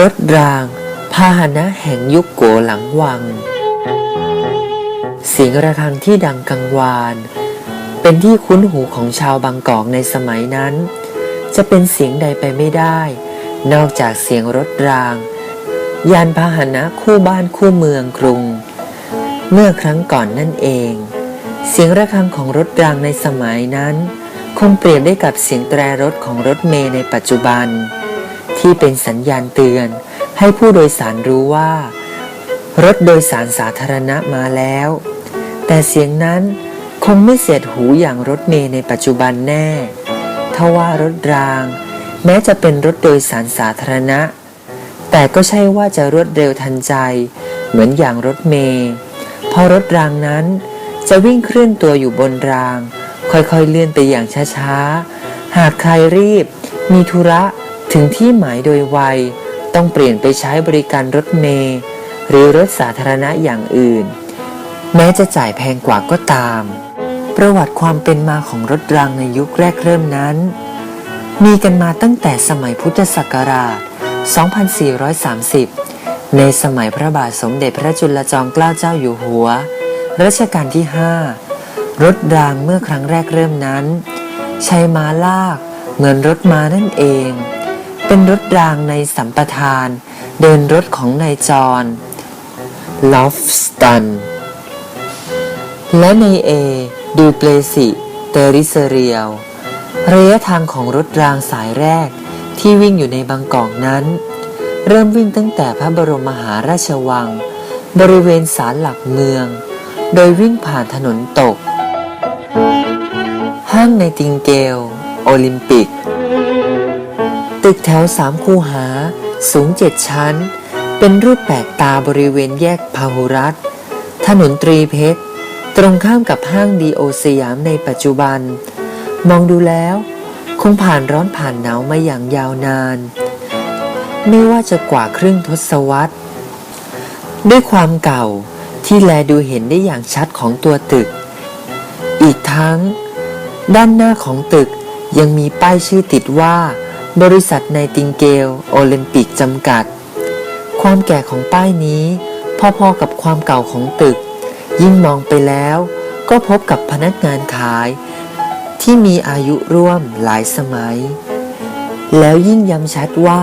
รถรางพาหนะแห่งยุคโกหลังวัง เสียงระฆังที่ดังกังวาน เป็นที่คุ้นหูของชาวบางกอกในสมัยนั้น จะเป็นเสียงใดไปไม่ได้ นอกจากเสียงรถราง ยานพาหนะคู่บ้านคู่เมืองกรุง เมื่อครั้งก่อนนั่นเอง เสียงระฆังของรถรางในสมัยนั้น คงเปรียบได้กับเสียงแตรรถของรถเมล์ในปัจจุบัน ที่เป็นสัญญาณเตือน ให้ผู้โดยสารรู้ว่า รถโดยสารสาธารณะมาแล้ว แต่เสียงนั้นคงไม่เสียดหูอย่างรถเมล์ในปัจจุบันแน่ทว่ารถราง แม้จะเป็นรถโดยสารสาธารณะ แต่ก็ใช่ว่าจะรวดเร็วทันใจ เหมือนอย่างรถเมล์เพราะรถรางนั้นจะวิ่งเคลื่อนตัวอยู่บนราง ค่อยๆเลื่อนไปอย่างช้าๆ หากใครรีบ มีธุระ ถึงที่หมายโดยไว ต้องเปลี่ยนไปใช้บริการรถเมล์หรือรถสาธารณะอย่างอื่น แม้จะจ่ายแพงกว่าก็ตาม ประวัติความเป็นมาของรถรางในยุคแรกเริ่มนั้น มีกันมาตั้งแต่สมัยพุทธศักราช 2430 ในสมัยพระบาทสมเด็จพระจุลจอมเกล้าเจ้าอยู่หัว รัชกาลที่ 5 รถรางเมื่อครั้งแรกเริ่มนั้น ใช้ม้าลากเหมือนรถม้านั่นเอง เป็นรถรางในสัมปทาน เดินรถของนายจรลอฟสตัน และในเอดูเปลสิเตริเซเรียลระยะทางของรถรางสายแรกที่วิ่งอยู่ในบางกอกนั้น เริ่มวิ่งตั้งแต่พระบรมมหาราชวัง บริเวณศาลหลักเมือง โดยวิ่งผ่านถนนตก ห้างในติงเกล โอลิมปิก ตึกแถวสามคูหา สูงเจ็ดชั้น เป็นรูปแปลกตาบริเวณแยกพาหุรัตถนนตรีเพชร ตรงข้ามกับห้างดีโอสยามในปัจจุบัน มองดูแล้ว คงผ่านร้อนผ่านหนาวมาอย่างยาวนาน ไม่ว่าจะกว่าครึ่งทศวรรษ ด้วยความเก่าที่แลดูเห็นได้อย่างชัดของตัวตึก อีกทั้ง ด้านหน้าของตึกยังมีป้ายชื่อติดว่า บริษัทไนติงเกลโอลิมปิกจำกัด ความแก่ของป้ายนี้ พอๆกับความเก่าของตึก ยิ่งมองไปแล้วก็พบกับพนักงานขาย ที่มีอายุร่วมหลายสมัย แล้วยิ่งย้ำชัดว่า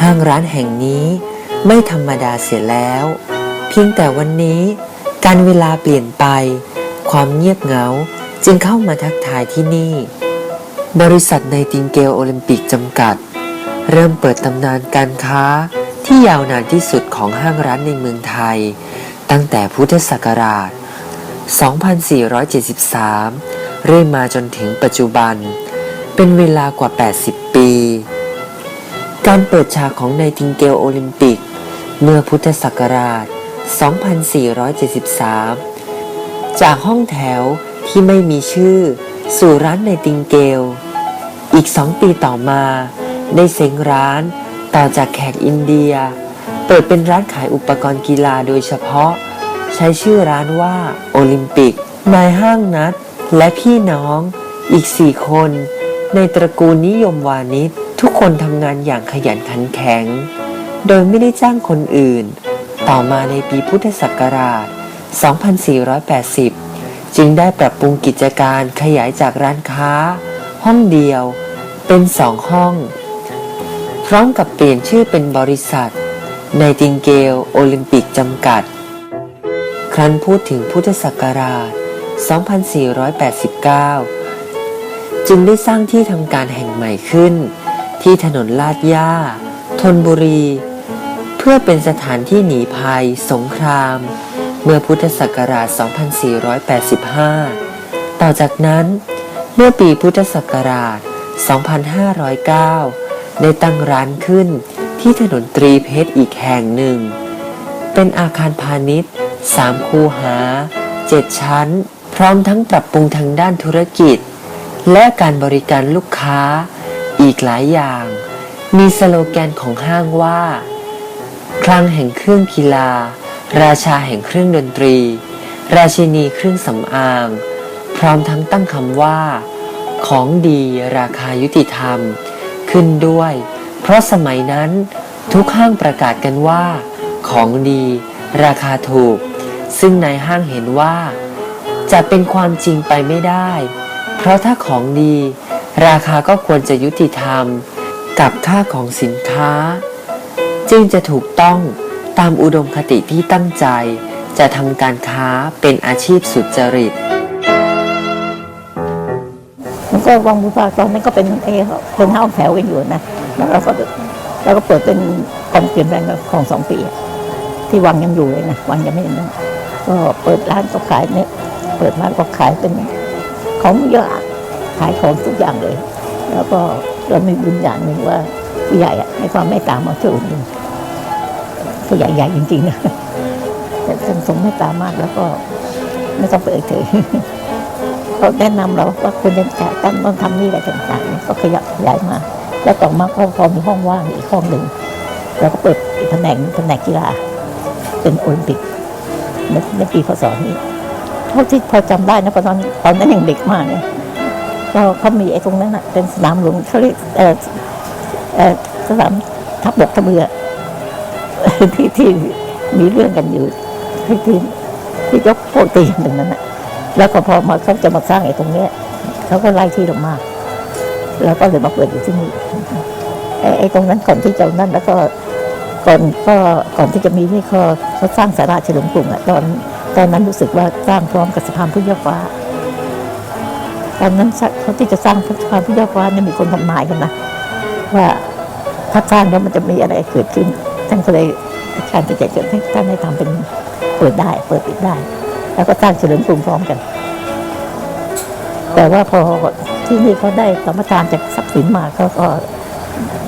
ห้างร้านแห่งนี้ไม่ธรรมดาเสียแล้ว เพียงแต่วันนี้การเวลาเปลี่ยนไป ความเงียบเหงาจึงเข้ามาทักทายที่นี่ บริษัทในติงเกลโอลิมปิกจำกัด เริ่มเปิดตำนานการค้าที่ยาวนานที่สุดของห้างร้านในเมืองไทย ตั้งแต่พุทธศักราช 2473 เรื่อยมาจนถึงปัจจุบัน เป็นเวลากว่า 80 ปี การเปิดฉากของไนติงเกลโอลิมปิก เมื่อพุทธศักราช 2473 จากห้องแถวที่ไม่มีชื่อ สู่ร้านไนติงเกล อีกสองปีต่อมา ได้เซ้งร้านต่อจากแขกอินเดีย เปิดเป็นร้านขายอุปกรณ์กีฬาโดยเฉพาะ ใช้ชื่อร้านว่าโอลิมปิก นายห้างนัด และพี่น้องอีกสี่คน ในตระกูลนิยมวานิชทุกคนทำงานอย่างขยันขันแข็ง โดยไม่ได้จ้างคนอื่น ต่อมาในปีพุทธศักราช 2480 จึงได้ปรับปรุงกิจการขยายจากร้านค้า ห้องเดียวเป็นสองห้อง พร้อมกับเปลี่ยนชื่อเป็นบริษัทในติงเกลโอลิมปิกจำกัด ครั้นพูดถึงพุทธศักราช 2489 จึงได้สร้างที่ทำการแห่งใหม่ขึ้น ที่ถนนลาดย่าธนบุรี เพื่อเป็นสถานที่หนีภัย สงคราม เมื่อพุทธศักราช 2485 ต่อจากนั้น เมื่อปีพุทธศักราช 2509 ได้ตั้งร้านขึ้นที่ถนนตรีเพชรอีกแห่งหนึ่ง เป็นอาคารพาณิชย์สามคูหาเจ็ดชั้น พร้อมทั้งปรับปรุงทางด้านธุรกิจ และการบริการลูกค้าอีกหลายอย่าง มีสโลแกนของห้างว่า คลังแห่งเครื่องกีฬา ราชาแห่งเครื่องดนตรี ราชินีเครื่องสำอาง พร้อมทั้งตั้งคำว่า ของดีราคายุติธรรม ขึ้นด้วย เพราะสมัยนั้นทุกห้างประกาศกันว่า ของดีราคาถูก ซึ่งนายห้างเห็นว่า จะเป็นความจริงไปไม่ได้ เพราะถ้าของดี ราคาก็ควรจะยุติธรรม กับค่าของสินค้า จึงจะถูกต้อง ตามอุดมคติที่ตั้งใจ จะทำการค้าเป็นอาชีพสุจริต มันก็วังบุพาตอนนั้นก็เป็นเอเป็นห้าแถวกันอยู่นะแล้วเราก็เราก็เปิดเป็นกองเปลี่ยนแปลงของสองปี ที่วังยังอยู่เลยนะวังยังไม่ได้นั่นก็เปิดร้านก็ขายเนี่ยเปิดร้านก็ขายเป็นของเยอะขายของทุกอย่างเลย แล้วก็เรามีบุญอย่างหนึ่งว่าผู้ใหญ่ให้ความเมตตามาช่วยอุดหนุน ผู้ใหญ่ใหญ่จริงๆนะแต่ทรงทรงเมตตามากแล้วก็ไม่ต้องไปเอ่ยถึงเขาแนะนำเราว่าควรจะจ่ายตั้งต้องทำนี่อะไรต่างๆเนี่ยก็ขยับขยายมา แล้วต่อมาก็พอมีห้องว่างอีกห้องหนึ่งเราก็เปิดอีกแผนกหนึ่งแผนกกีฬา เป็นโอลิมปิกในในปีพศนี้เท่าที่พอจำได้นะตอนนั้นตอนนั้นยังเด็กมากเนี่ยก็เขามีไอ้ตรงนั้นอะเป็นสนามหลวงเขาเรียกเออเออสนามทัพบกทัพเรือ ที่ที่มีเรื่องกันอยู่ที่ที่ที่ยกพวกตีนตรงนั้นอะแล้วก็พอมาเขาจะมาสร้างไอ้ตรงเนี้ยเขาก็ไล่ที่ลงมาแล้วก็เลยมาเปิดอยู่ที่นี่ไอ้ไอ้ตรงนั้นก่อนที่จะนั่นแล้วก็ก่อนก็ก่อนที่จะมีนี่เขาเขาสร้างสาราเฉลิมกรุงอะตอนตอนนั้นรู้สึกว่าสร้างพร้อมกับสะพานพุทธยอดฟ้า ตอนนั้นเขาที่จะสร้างสะพานพุทธยอดฟ้าเนี่ยมีคนทำนายกันนะว่าถ้าสร้างแล้วมันจะมีอะไรเกิดขึ้นท่านก็เลย การจะเกิดให้ท่านให้ทำเป็นเปิดได้ เปิดปิดได้ แล้วก็สร้างเฉลิมกรุงพร้อมกัน แต่ว่าพอที่นี่เขาได้สมทานจากทรัพย์สินมาเขาก็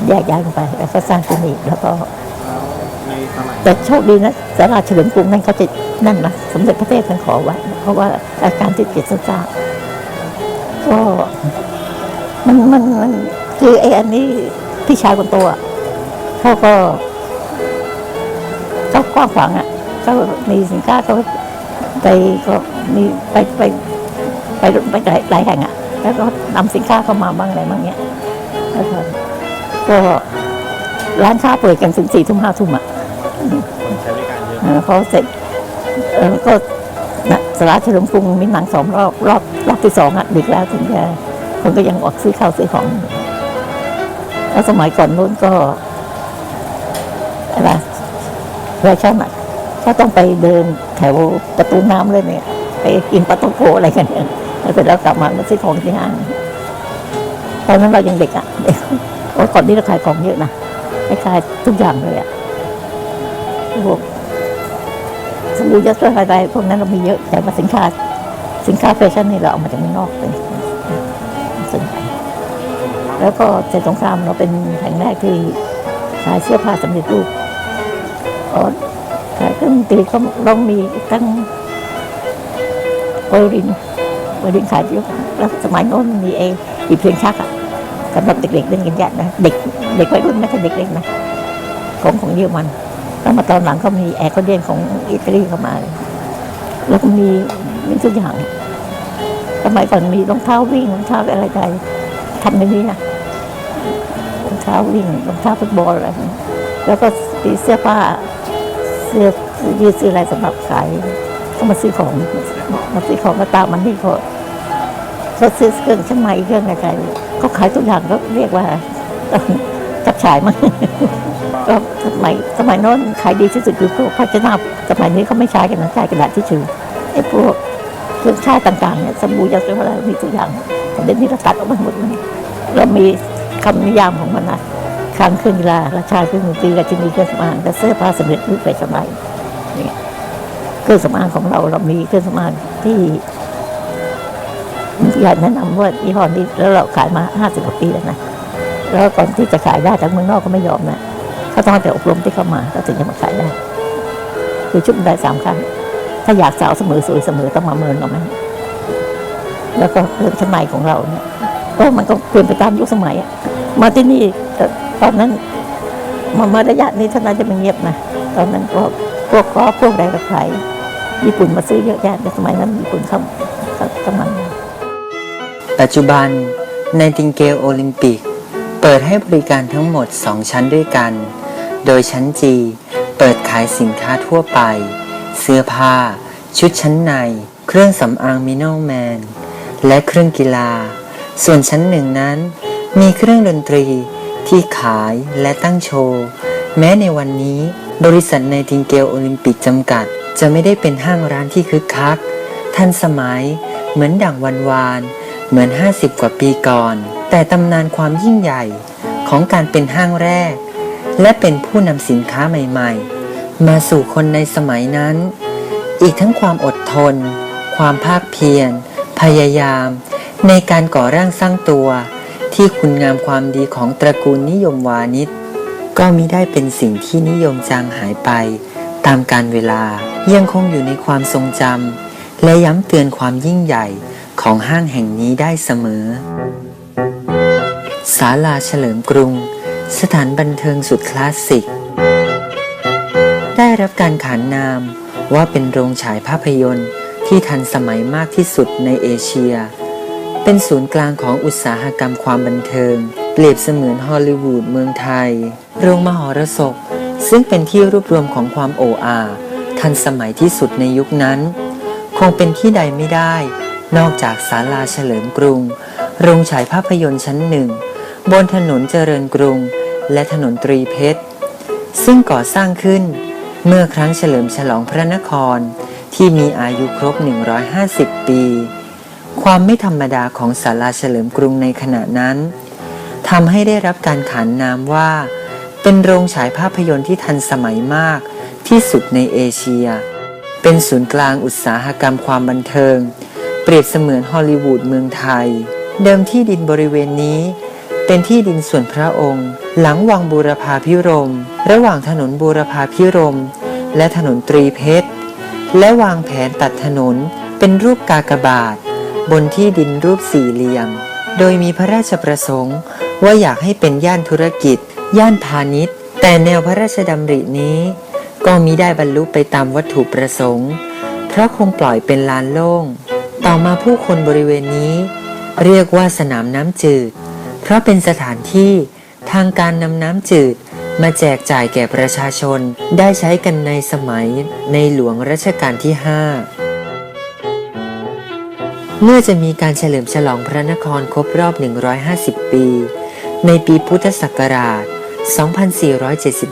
แยกย้ายกันไปแล้วก็สร้างที่นี่แล้วก็แต่โชคดีนะสาราเฉลิมกรุงนั่นเขาจะนั่นนะสมเด็จพระเทพท่านขอไว้เพราะว่าอาการที่เกียรติทราบก็มันมันมันคือไอ้อันนี้พี่ชายคนโตอะเขาก็ เขากว้างขวางอะเขามีสินค้าเขาไปก็มีไปไปไปไปหลายแห่งอะ แล้วก็นำสินค้าเข้ามาบ้างอะไรบ้างเนี้ยแล้วก็ร้านค้าเปิดกันถึงสี่ทุ่มห้าทุ่มอะคนใช้บริการเยอะเออพอเสร็จเออก็สาราเฉลิมกรุงมีหนังสองรอบรอบรอบที่สองอะดึกแล้วถึงจะคนก็ยังออกซื้อข้าวซื้อของแล้วสมัยก่อนนู้นก็อะไร แฟชั่นอะก็ต้องไปเดินแถวประตูน้ำเลยเนี่ย ไปกินปลาต้องโกอะไรกันเนี่ยแล้วเสร็จแล้วกลับมามาซื้อของที่ห้างตอนนั้นเรายังเด็กอะเด็กโอ้ก่อนนี้เราขายของเยอะนะขายทุกอย่างเลยอะพวกสบู่ยัดเสื้ออะไรพวกนั้นเรามีเยอะแต่ว่าสินค้าสินค้าแฟชั่นนี่เราเอามาจากเมืองนอกเป็นส่วนใหญ่แล้วก็เสร็จสงครามเราเป็นแห่งแรกที่ขายเสื้อผ้าสำเร็จรูป อ๋อขายเครื่องดนตรีเขาเรามีตั้งโอรินโอรินขายเยอะแล้วสมัยโน้นมีเออีเพลงชักอะสำหรับเด็กๆเล่นกันเยอะนะเด็กเด็กวัยรุ่นไม่ใช่เด็กเล็กนะของของเยอรมันแล้วมาตอนหลังก็มีแอร์คอนเดนของอิตาลีเข้ามา แล้วก็มีมีทุกอย่างสมัยก่อนมีรองเท้าวิ่งรองเท้าอะไรใดทำในนี้นะรองเท้าวิ่งรองเท้าฟุตบอลอะไรแล้วก็มีเสื้อผ้า เสื้อยืดเสื้ออะไรสำหรับขายก็มาซื้อของมาซื้อของมาตามมันนี่เขาเขาซื้อเครื่องชั้นในเครื่องอะไรเขาขายทุกอย่างก็เรียกว่าจับฉายมั้งก็สมัยสมัยโน้นขายดีที่สุดคือพวกภาชนะสมัยนี้เขาไม่ใช้กันนะใช้กระดาษที่ชื่อไอ้พวกเครื่องใช้ต่างๆเนี่ยสบู่ยาสีฟันอะไรมีทุกอย่างแต่เดี๋ยวนี้เราตัดออกมาหมดเลยเรามีคำนิยามของมันนะ คางเครื่องกีฬาราชาเครื่องดนตรีราชินีเครื่องสำอางและเสื้อผ้าสำเร็จรูปแบบสมัยเนี่ยเครื่องสำอางของเราเรามีเครื่องสำอางที่อยากแนะนำว่ายี่ห้อนี้แล้วเราขายมาห้าสิบกว่าปีแล้วนะแล้วก่อนที่จะขายได้จากเมืองนอกก็ไม่ยอมนะเขาต้องแต่อบรมที่เข้ามาก็ถึงจะมาขายได้ คือชุดได้สามครั้งถ้าอยากสาวเสมอสวยเสมอต้องมาเมินเอาไหมแล้วก็เรื่องชั้นในของเราเนี่ยก็มันก็เปลี่ยนไปตามยุคสมัยอะมาที่นี่ ตอนนั้นมามาระยะนี้ท่านน่าจะไม่เงียบนะตอนนั้นก็พวกก็พวกใดกับใครญี่ปุ่นมาซื้อเยอะแยะแต่สมัยนั้นญี่ปุ่นเข้าเข้าเข้ามาปัจจุบันในติงเกลโอลิมปิก เปิดให้บริการทั้งหมด 2 ชั้นด้วยกัน โดยชั้นจีเปิดขายสินค้าทั่วไป เสื้อผ้า ชุดชั้นใน เครื่องสำอางมินอลแมน และเครื่องกีฬา ส่วนชั้นหนึ่งนั้น มีเครื่องดนตรี ที่ขายและตั้งโชว์ แม้ในวันนี้บริษัทในทิงเกลโอลิมปิกจำกัด จะไม่ได้เป็นห้างร้านที่คึกคัก ทันสมัย เหมือนดั่งวันวาน เหมือน 50 กว่าปีก่อน แต่ตำนานความยิ่งใหญ่ของการเป็นห้างแรก และเป็นผู้นำสินค้าใหม่ ๆ มาสู่คนในสมัยนั้น อีกทั้งความอดทน ความภาคเพียร พยายาม ในการก่อร่างสร้างตัว ที่คุณงามความดีของตระกูลนิยมวานิชก็มิได้เป็นสิ่งที่นิยมจางหายไป ตามการเวลายังคงอยู่ในความทรงจำและย้ำเตือนความยิ่งใหญ่ของห้างแห่งนี้ได้เสมอศาลาเฉลิมกรุง สถานบันเทิงสุดคลาสสิก ได้รับการขานนามว่าเป็นโรงฉายภาพยนตร์ที่ทันสมัยมากที่สุดในเอเชีย เป็นศูนย์กลางของอุตสาหกรรมความบันเทิง เปรียบเสมือนฮอลลีวูดเมืองไทย โรงมหรสพ ซึ่งเป็นที่รวบรวมของความโอ้อาทันสมัยที่สุดในยุคนั้น คงเป็นที่ใดไม่ได้ นอกจากศาลาเฉลิมกรุง โรงฉายภาพยนตร์ชั้นหนึ่ง บนถนนเจริญกรุง และถนนตรีเพชร ซึ่งก่อสร้างขึ้น เมื่อครั้งเฉลิมฉลองพระนคร ที่มีอายุครบ 150 ปี ความไม่ธรรมดาของศาลาเฉลิมกรุงในขณะนั้นทำให้ได้รับการขานนามว่า เป็นโรงฉายภาพยนตร์ที่ทันสมัยมากที่สุดในเอเชีย เป็นศูนย์กลางอุตสาหกรรมความบันเทิง เปรียบเสมือนฮอลลีวูดเมืองไทย เดิมที่ดินบริเวณนี้ เป็นที่ดินส่วนพระองค์ หลังวังบูรพาพิรม ระหว่างถนนบูรพาพิรม และถนนตรีเพชร และวางแผนตัดถนนเป็นรูปกากบาท บนที่ดินรูปสี่เหลี่ยม โดยมีพระราชประสงค์ ว่าอยากให้เป็นย่านธุรกิจ ย่านพาณิชย์ แต่แนวพระราชดำรินี้ ก็มิได้บรรลุไปตามวัตถุประสงค์ เพราะคงปล่อยเป็นลานโล่ง ต่อมาผู้คนบริเวณนี้ เรียกว่าสนามน้ำจืด เพราะเป็นสถานที่ทางการนำน้ำจืดมาแจกจ่ายแก่ประชาชนได้ใช้กันในสมัยในหลวงรัชกาลที่ 5 เมื่อจะมีการเฉลิมฉลองพระนครครบรอบ 150 ปี ในปีพุทธศักราช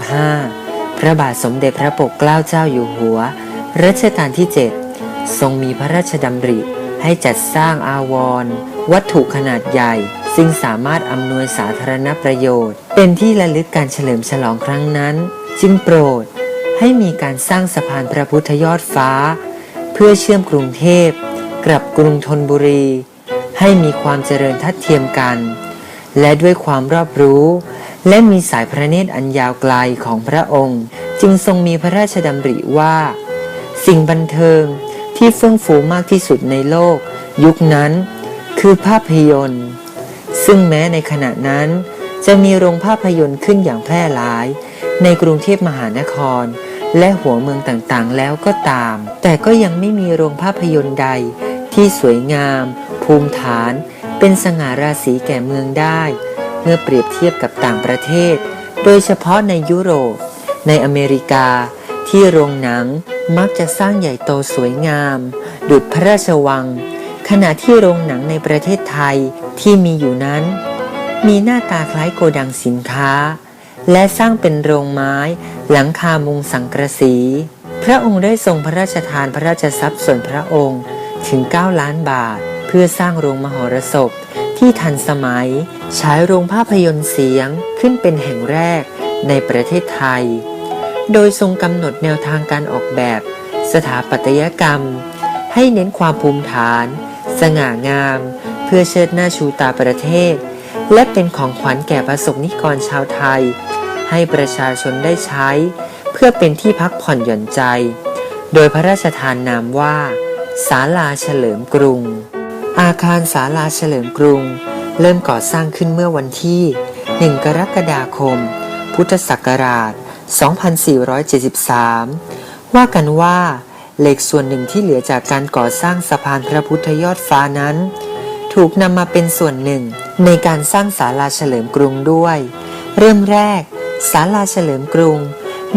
2475 พระบาทสมเด็จพระปกเกล้าเจ้าอยู่หัว รัชกาลที่ 7 ทรงมีพระราชดำริให้จัดสร้างอาวรณ์วัตถุขนาดใหญ่ซึ่งสามารถอำนวยสาธารณประโยชน์ เป็นที่ระลึกการเฉลิมฉลองครั้งนั้น จึงโปรดให้มีการสร้างสะพานพระพุทธยอดฟ้า เพื่อเชื่อมกรุงเทพ กลับกรุงธนบุรี ให้มีความเจริญทัดเทียมกัน และด้วยความรอบรู้ และมีสายพระเนตรอันยาวไกลของพระองค์ จึงทรงมีพระราชดำริว่า สิ่งบันเทิงที่เฟื่องฟูมากที่สุดในโลก ยุคนั้นคือภาพยนตร์ ซึ่งแม้ในขณะนั้นจะมีโรงภาพยนตร์ขึ้นอย่างแพร่หลาย ในกรุงเทพมหานคร และหัวเมืองต่างๆ แล้วก็ตาม แต่ก็ยังไม่มีโรงภาพยนตร์ใด ที่สวยงาม ภูมิฐาน เป็นสง่าราศีแก่เมืองได้ เมื่อเปรียบเทียบกับต่างประเทศ โดยเฉพาะในยุโรป ในอเมริกา ที่โรงหนังมักจะสร้างใหญ่โตสวยงาม ดุจพระราชวัง ขณะที่โรงหนังในประเทศไทยที่มีอยู่นั้น มีหน้าตาคล้ายโกดังสินค้า และสร้างเป็นโรงไม้ หลังคามุงสังกะสี พระองค์ได้ทรงพระราชทานพระราชทรัพย์ส่วนพระองค์ ถึง 9 ล้านบาท เพื่อสร้างโรงมหรสพ ที่ทันสมัยฉายโรงภาพยนตร์เสียงขึ้นเป็นแห่งแรกในประเทศไทย โดยทรงกำหนดแนวทางการออกแบบ สถาปัตยกรรม ให้เน้นความภูมิฐาน สง่างาม เพื่อเชิดหน้าชูตาประเทศ และเป็นของขวัญแก่ประสบนิกรชาวไทย ให้ประชาชนได้ใช้ เพื่อเป็นที่พักผ่อนหย่อนใจ โดยพระราชทานนามว่า ศาลาเฉลิมกรุง อาคารศาลาเฉลิมกรุง เริ่มก่อสร้างขึ้นเมื่อวันที่ 1 กรกฎาคม พุทธศักราช 2473 ว่ากันว่าเหล็กส่วนหนึ่งที่เหลือจากการก่อสร้างสะพานพระพุทธยอดฟ้านั้น ถูกนำมาเป็นส่วนหนึ่งในการสร้างศาลาเฉลิมกรุงด้วย เริ่มแรกศาลาเฉลิมกรุง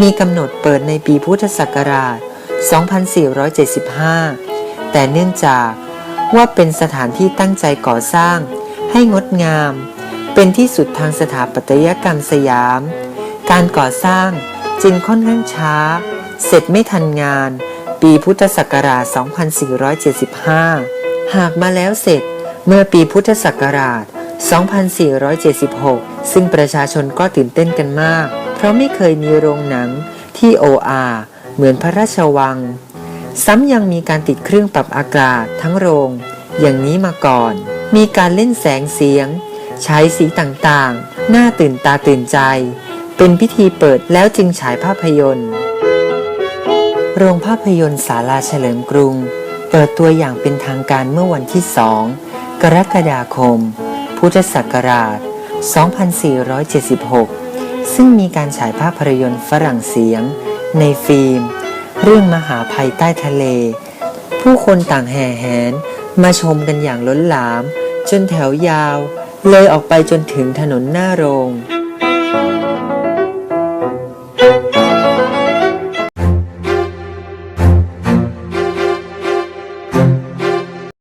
มีกำหนดเปิดในปีพุทธศักราช 2475 แต่เนื่องจากว่าเป็นสถานที่ตั้งใจก่อสร้าง ให้งดงาม เป็นที่สุดทางสถาปัตยกรรมสยาม การก่อสร้างจึงค่อนข้างช้า เสร็จไม่ทันงาน ปีพุทธศักราช 2475 หากมาแล้วเสร็จเมื่อปีพุทธศักราช 2476 ซึ่งประชาชนก็ตื่นเต้นกันมาก เพราะไม่เคยมีโรงหนังที่โออาเหมือนพระราชวัง ซ้ำยังมีการติดเครื่องปรับอากาศทั้งโรง อย่างนี้มาก่อน มีการเล่นแสงเสียง ใช้สีต่างๆ น่าตื่นตาตื่นใจ เป็นพิธีเปิดแล้วจึงฉายภาพยนตร์ โรงภาพยนตร์ศาลาเฉลิมกรุง เปิดตัวอย่างเป็นทางการเมื่อวันที่2กรกฎาคม พุทธศักราช 2476 ซึ่งมีการฉายภาพยนตร์ฝรั่งเสียง ในฟิล์ม เรื่องมหาภัยใต้ทะเล ผู้คนต่างแห่แหนมาชมกันอย่างล้นหลาม จนแถวยาว เลยออกไปจนถึงถนนหน้าโรง